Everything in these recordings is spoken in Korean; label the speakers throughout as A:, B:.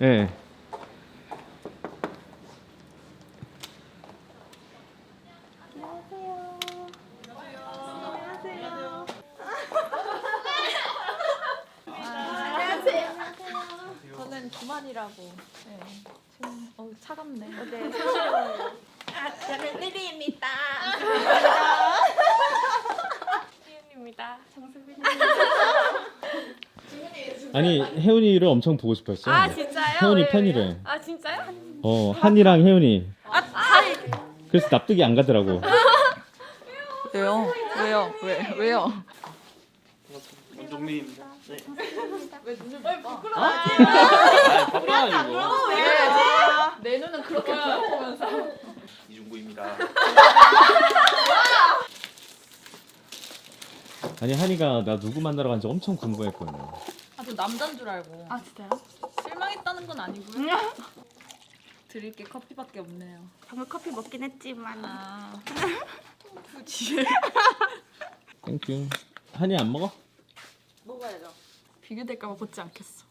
A: 예.
B: 저는 김한이라고. 네. 지금 어 차갑네. 네.
C: 저는 리리입니다.
B: 정수빈.
A: 아니 혜은이를 엄청 보고 싶었어.
B: 아 진짜요?
A: 혜은이
B: 왜,
A: 팬이래.
B: 왜요? 아 진짜요?
A: 어 한이랑 혜은이.
B: 아, 아
A: 그래서 납득이 안 가더라고.
B: 왜요? 왜요? 왜 왜요?
D: 원종민입니다. 네.
A: 아, 바빠가지고.
B: 내 눈은 그렇게 보면서.
D: 이중구입니다.
A: 아니 한이가 나 누구 만나러 간지 엄청 궁금했거든.
B: 아저 남잔 줄 알고.
C: 아 진짜요?
B: 실망했다는 건 아니고요. 드릴 게 커피밖에 없네요.
C: 방금 커피 먹긴 했지만
B: 아 굳이
A: 땡큐. 한이 안 먹어?
B: 먹어야죠. 비교될까봐 걷지 않겠어.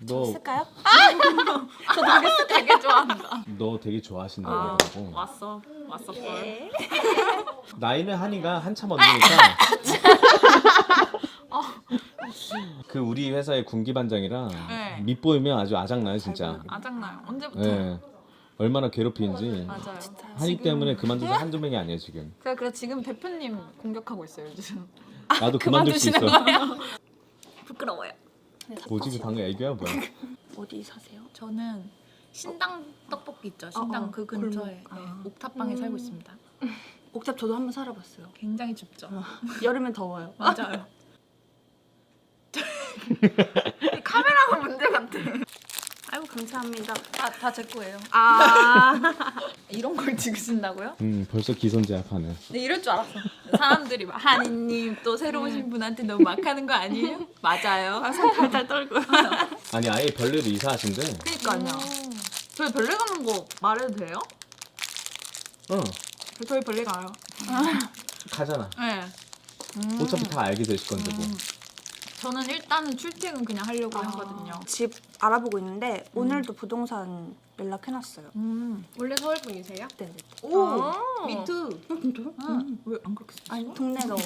A: 너너
C: 쓸까요?
B: 저 나게스 되게 좋아한다.
A: 되게 좋아하신다고
B: 아,
A: 그러고.
B: 왔어 왔어 걸.
A: 나이는 한이가 한참 언니니까. 그 우리 회사의 군기 반장이랑
B: 네.
A: 밑보이면 아주 아작나요 진짜.
B: 아장나요. 언제부터?
A: 예. 얼마나 괴롭히는지.
B: 맞아요.
A: 한이 때문에 그만둔 사 한두 명이 아니에요 지금.
B: 제가 그래서 지금 대표님 공격하고 있어요 요즘.
A: 나도 그만둘 수 있어.
C: 부끄러워요.
A: 뭐지 그 방금 애교야 뭐야?
C: 어디 사세요?
B: 저는 신당 떡볶이 있죠. 신당
C: 어, 어,
B: 그 근처에
C: 골목.
B: 네,
C: 아.
B: 옥탑방에 살고 있습니다.
C: 옥탑 저도 한번 살아봤어요.
B: 굉장히 춥죠.
C: 여름엔 더워요.
B: 맞아요. 카메라가 문제 같아.
C: 아이고 감사합니다.
B: 다다 제 거예요.
C: 아
B: 이런 걸 찍으신다고요?
A: 음 벌써 기선제압하네.
B: 네 이럴 줄 알았어. 사람들이 막 한이님 또 새로 오신 분한테 너무 막 하는 거 아니에요? 맞아요.
C: 손 달달 떨고.
A: 아니 아예 별내로 이사하신대.
B: 그니까요. 저희 벌레 가는 거 말해도 돼요?
A: 응
B: 저희 벌레 가요.
A: 가잖아.
B: 네.
A: 어차피 다 알게 되실 건데 뭐.
B: 저는 일단은 출퇴근 그냥 하려고 하거든요.
C: 집 알아보고 있는데 오늘도 부동산 연락해놨어요.
B: 음.
E: 원래 서울 분이세요?
C: 네 네.
B: 오, 미투.
C: 어 진짜요?
B: 왜안 그렇게 써?
C: 아니 동네가 어-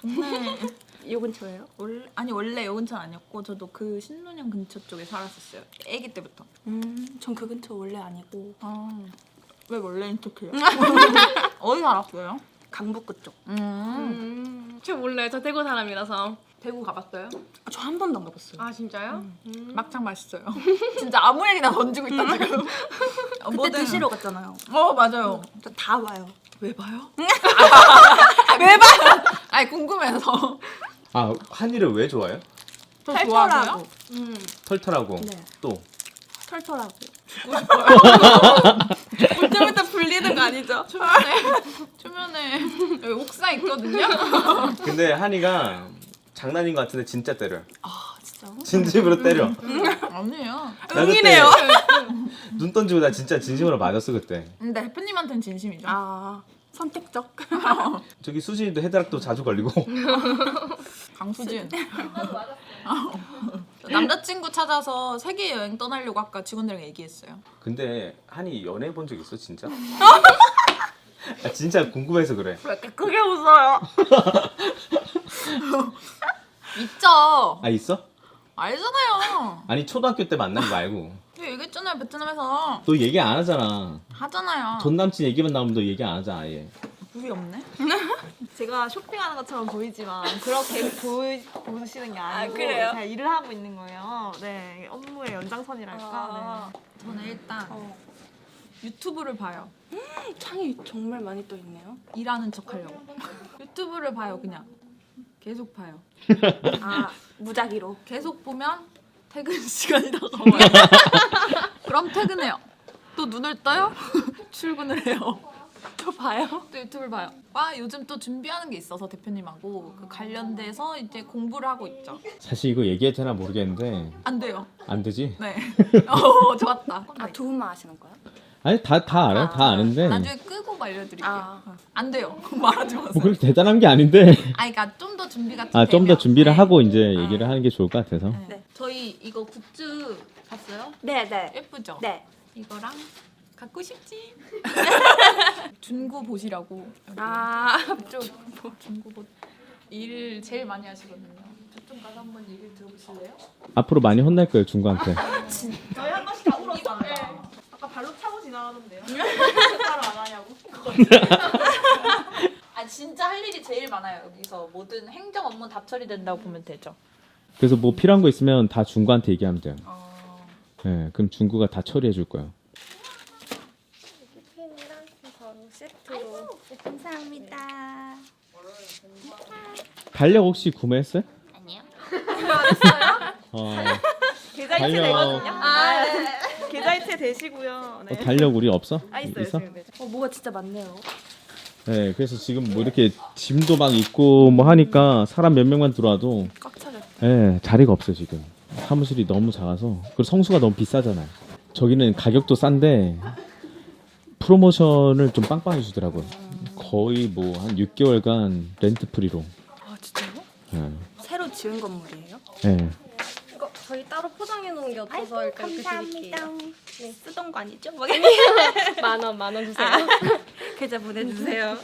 B: 동네
C: 요 근처예요?
B: 원래 아니 원래 여운천 아니었고 저도 그 신논현 근처 쪽에 살았었어요. 아기 때부터.
C: 음 전 그 근처 원래 아니고
B: 아. 왜 원래인 척해요? 어디 살았어요?
C: 강북구 쪽.
B: 음.
E: 음, 저 몰라요. 저 대구 사람이라서.
B: 대구 가봤어요?
C: 아, 저한 번도 안 가봤어요.
E: 아 진짜요? 음.
B: 막창 맛있어요. 진짜 아무 얘기나 던지고 있다 지금. 어,
C: 그때
B: 뭐든.
C: 드시러 갔잖아요.
B: 어 맞아요.
C: 저다 와요.
B: 왜 봐요? 왜 봐요? 아니 궁금해서.
A: 아 한이를 왜 좋아해요?
B: 저
C: 털털하고.
B: 좋아하고요?
E: 음.
A: 털털하고
C: 네.
A: 또
C: 털털하고.
B: 볼 때부터 불리는 거 아니죠? 초면에 초면에 여기 옥상 있거든요.
A: 근데 한이가 장난인 것 같은데 진짜 때려.
C: 아 진짜?
A: 진심으로 때려.
B: 아니에요.
A: 나 그때 눈 던지고 나 진짜 진심으로 맞았어 그때.
B: 근데 대표님한테는 진심이죠.
C: 아 선택적.
A: 저기 수진이도 헤드락도 자주 걸리고.
B: 강수진. 저 남자친구 찾아서 세계 여행 떠나려고 아까 직원들이랑 얘기했어요.
A: 근데 한이 연애 본 적 있어 진짜? 아, 진짜 궁금해서 그래.
B: 왜 이렇게 크게 웃어요? 있죠.
A: 아 있어?
B: 알잖아요.
A: 아니 초등학교 때 만난 거 말고.
B: 제가 얘기했잖아요 베트남에서
A: 너 얘기 안 하잖아.
B: 하잖아요.
A: 전 남친 얘기만 나오면 너 얘기 안 하잖아 아예.
B: 물이 없네.
E: 제가 쇼핑하는 것처럼 보이지만 그렇게 보이, 보시는 게 아니고
B: 그래요?
E: 제가 일을 하고 있는 거예요. 네, 업무의 연장선이랄까.
B: 아, 저는 일단
C: 어.
B: 유튜브를 봐요.
C: 창이 정말 많이 떠 있네요.
B: 일하는 척 하려고. 유튜브를 봐요 그냥. 계속 봐요.
C: 아 무작위로.
B: 계속 보면 퇴근 시간이 다가와요. 그럼 퇴근해요. 또 눈을 떠요? 출근을 해요. 또 봐요? 또 유튜브를 봐요. 와 요즘 또 준비하는 게 있어서 대표님하고 그 관련돼서 이제 공부를 하고 있죠.
A: 사실 이거 얘기해도 되나 모르겠는데
B: 안 돼요.
A: 안 되지?
B: 네. 어 좋았다.
C: 아 두 분만 아시는 거야?
A: 아니 다 다 알아 요. 다 아는데
B: 나중에 끄고 막 알려드릴게요.
C: 아.
B: 안 돼요. 말하지 마세요.
A: 뭐 그렇게 대단한 게 아닌데.
B: 아니 그러니까 좀 더 준비가
A: 아 좀 더
B: 되면.
A: 준비를
B: 네.
A: 하고 이제 얘기를 하는 게 좋을 것 같아서.
B: 네.
C: 네.
B: 저희 이거 굿즈 봤어요?
C: 네, 네.
B: 예쁘죠?
C: 네.
B: 이거랑 갖고 싶지? 중고 보시라고.
C: 아,
B: 쪽 중고 보일 제일 많이 하시거든요. 저쪽 가서 한번 얘기를 들어보실래요?
A: 앞으로 많이 혼날 거예요 중구한테.
E: 저희 한 번씩 다 울었잖아요. 아까 발로 따로 안 하냐고.
B: 아 진짜 할 일이 제일 많아요 여기서 모든 행정 업무 다 처리된다고 보면 되죠.
A: 그래서 뭐 필요한 거 있으면 다 중구한테 얘기하면 돼요.
B: 어...
A: 네, 그럼 중구가 다 처리해 줄 거예요.
C: 펜이랑 바로 세트로. 감사합니다.
A: 달력 혹시 구매했어요?
B: 아니요.
A: 어,
E: 계좌 이체
A: 달력.
E: 되거든요. 아, 계좌이체 되시고요. 네.
A: 어, 달력 우리 없어?
E: 아 있어요 지금. 네.
C: 어, 뭐가 진짜 많네요.
A: 네, 그래서 지금 뭐 이렇게 짐도 막 있고 뭐 하니까 사람 몇 명만 들어와도
B: 꽉 차겠다.
A: 네, 자리가 없어요 지금. 사무실이 너무 작아서 그리고 성수가 너무 비싸잖아요. 저기는 가격도 싼데 프로모션을 좀 빵빵히 주더라고요. 거의 뭐 한 6개월간 렌트 프리로.
B: 아 진짜요?
A: 네.
C: 새로 지은 건물이에요?
A: 네.
F: 저희 따로 포장해 놓은 게 없어서 일단 이렇게 드릴게요.
C: 네, 쓰던 거 아니죠?
F: 만 원, 만 원 주세요.
C: 계좌 보내주세요.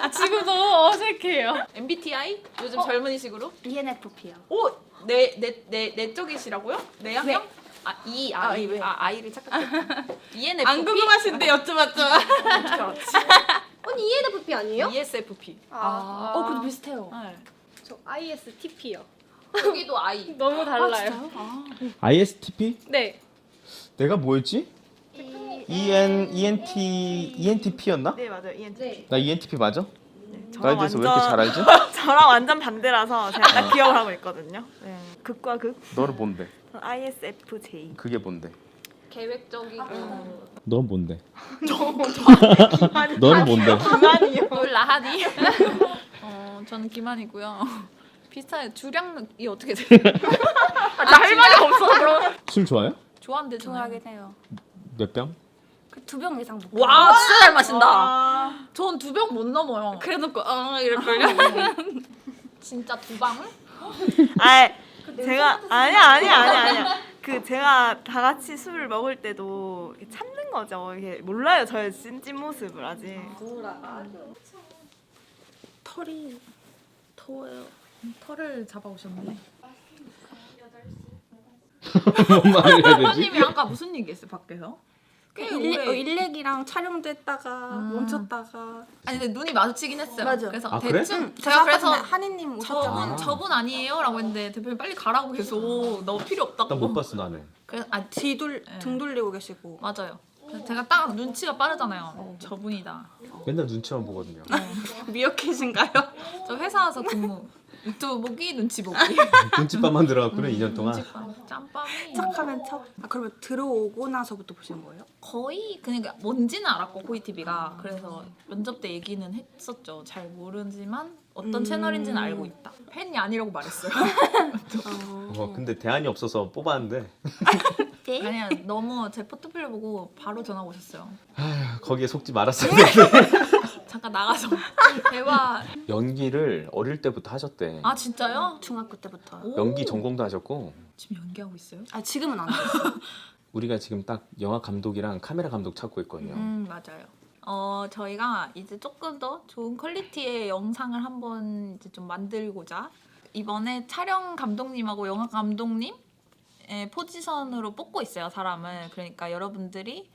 F: 아, 지금도 어색해요.
B: MBTI 요즘 젊은이식으로?
C: ENFP요.
B: 오, 내 내 내 내 쪽이시라고요? 내향형? 아, 이, 아, 이,
C: 왜?
B: 아, 아이를 착각했다. ENFP?
E: 안 궁금하신데 여쭤봤죠.
F: 언니 ENFP 아니에요?
B: ESFP.
F: 아,
C: 어, 그래도 비슷해요.
B: 네.
F: 저 ISTP요.
B: 여기도 I.
F: 너무 달라요.
A: ISTP?
F: 네.
A: 내가 뭐였지? EN ENT ENTP였나?
E: 네 맞아요. ENT.
F: 네.
A: 나 ENTP 맞아?
E: 저랑
A: 나에 대해서 왜 이렇게 잘 알지?
E: 저랑 완전 반대라서 제가 딱 기억을 하고 있거든요. 네. 극과 극.
A: 너는 뭔데?
E: 전 ISFJ.
A: 그게 뭔데?
B: 계획적이고
A: 넌 뭔데? 너는 뭔데?
E: 기만이요.
B: 놀라하니. 어, 저는 김한이고요. 비슷해요. 주량이 어떻게 돼요? 아, 나할 말이 없어. 그럼.
A: 술 좋아해요?
B: 좋아한대
C: 좋아하긴 해요.
A: 몇 병?
C: 그두병 이상 먹고.
B: 와, 진짜 잘 마신다.
E: 아,
B: 전 두 병 못 넘어요.
C: 그래놓고 어 이럴걸요?
B: 진짜 두 방울?
E: 아, 제가 아니야 아니야 아니야 아니야. 그 제가 다 같이 술을 먹을 때도 이렇게 참는 거죠. 이게 몰라요 저의 찐찐 모습을 아직.
C: 털이 더워요.
B: 털을 잡아오셨네.
A: 뭔 말을 해야 되지?
B: 선생님이 아까 무슨 얘기했어요 밖에서? 꽤
C: 일렉,
B: 오래.
C: 어, 일렉이랑 촬영도 했다가
B: 음.
C: 멈췄다가
B: 아니 근데 눈이 마주치긴 했어요.
C: 맞아.
B: 그래서
A: 아, 그래?
B: 대충 제가 그래서
C: 한이님
B: 저분
C: 오셨잖아요.
B: 저분 아니에요라고 했는데 대표님 빨리 가라고 계속 너무 필요 없다고.
A: 나못 봤어 나는.
B: 그래서 아
C: 뒤돌
B: 네.
C: 등 돌리고 계시고
B: 맞아요. 그래서 제가 딱 눈치가 빠르잖아요. 저분이다.
A: 맨날 눈치만 보거든요.
C: 미어캣인가요?
B: 저 회사 와서 근무. 유튜브 보기, 눈치 보기.
A: 눈치밥만 들어갔구나 2년 동안.
B: 눈치밥, 짬밥이
C: 척하면 척. 아 그러면 들어오고 나서부터 보시는 거예요?
B: 거의 그러니까 뭔지는 알았고 고이 TV가 그래서 면접 때 얘기는 했었죠. 잘 모르지만 어떤
C: 음.
B: 채널인지는 알고 있다. 팬이 아니라고 말했어요.
A: 어, 근데 대안이 없어서 뽑았는데
B: 아니야 너무 제 포트폴리오 보고 바로 전화 오셨어요.
A: 거기에 속지 말았어야 되는데.
B: 잠깐 나가서 대화.
A: 연기를 어릴 때부터 하셨대.
B: 아 진짜요?
C: 중학교 때부터.
B: 오.
A: 연기 전공도 하셨고
B: 지금 연기하고 있어요?
C: 아 지금은 안 해요.
A: 우리가 지금 딱 영화 감독이랑 카메라 감독 찾고 있거든요.
B: 음 맞아요. 어 저희가 이제 조금 더 좋은 퀄리티의 영상을 한번 이제 좀 만들고자 이번에 촬영 감독님하고 영화 감독님 의 포지션으로 뽑고 있어요 사람을. 그러니까 여러분들이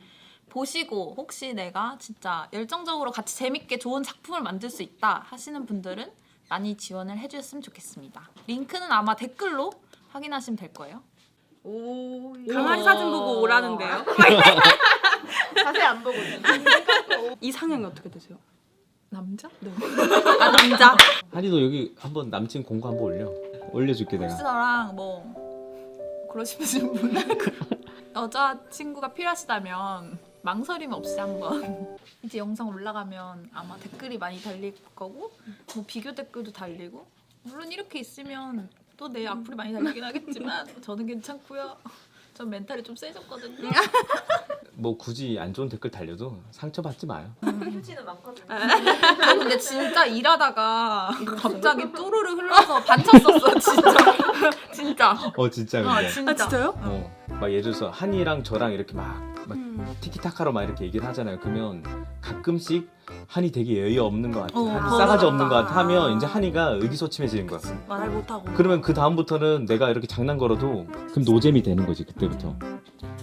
B: 보시고 혹시 내가 진짜 열정적으로 같이 재밌게 좋은 작품을 만들 수 있다 하시는 분들은 많이 지원을 해주셨으면 좋겠습니다. 링크는 아마 댓글로 확인하시면 될 거예요.
E: 오.
C: 강아지 사진 보고 오라는데요?
E: 자세히 안 보고.
C: 이상형이 어떻게 되세요?
B: 남자?
C: 아 남자.
A: 한이도 여기 한번 남친 공고 한번 올려. 올려줄게 내가.
B: 폴스랑 뭐 그러시는 분 여자 친구가 필요하시다면 망설임 없이 한번 이제 영상 올라가면 아마 댓글이 많이 달릴 거고 뭐 비교 댓글도 달리고 물론 이렇게 있으면 또 내 악플이 많이 달리긴 하겠지만 저는 괜찮고요 전 멘탈이 좀 세졌거든요.
A: 뭐 굳이 안 좋은 댓글 달려도 상처받지 마요.
E: 휴지는 많거든요.
B: 저 근데 진짜 일하다가 갑자기 또르르 흘러서 반쳤었어 진짜. 진짜.
A: 어 진짜
B: 아
A: 근데.
B: 진짜.
C: 진짜요?
A: 어, 막 예를 들어서 한이랑 저랑 이렇게 막, 막
C: 음.
A: 티키타카로 막 이렇게 얘기를 하잖아요. 그러면 가끔씩 한이 되게 예의 없는 것 같아.
B: 어,
A: 한이
B: 맞아,
A: 싸가지. 없는 것 같아 하면 이제 한이가 의기소침해지는 거야.
C: 말 못하고.
A: 그러면 그 다음부터는 내가 이렇게 장난 걸어도 그럼 노잼이 되는 거지 그때부터.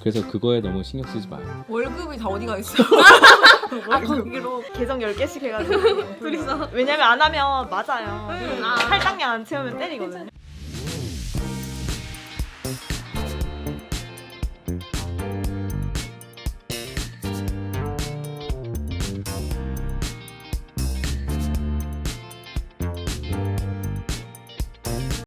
A: 그래서 그거에 너무 신경 쓰지 마요.
B: 월급이 다 어디 가 있어?
E: 아 거기로 계정 10개씩 해가지고 둘이서 왜냐면 안 하면 맞아요. 할당량 안 채우면 때리거든요.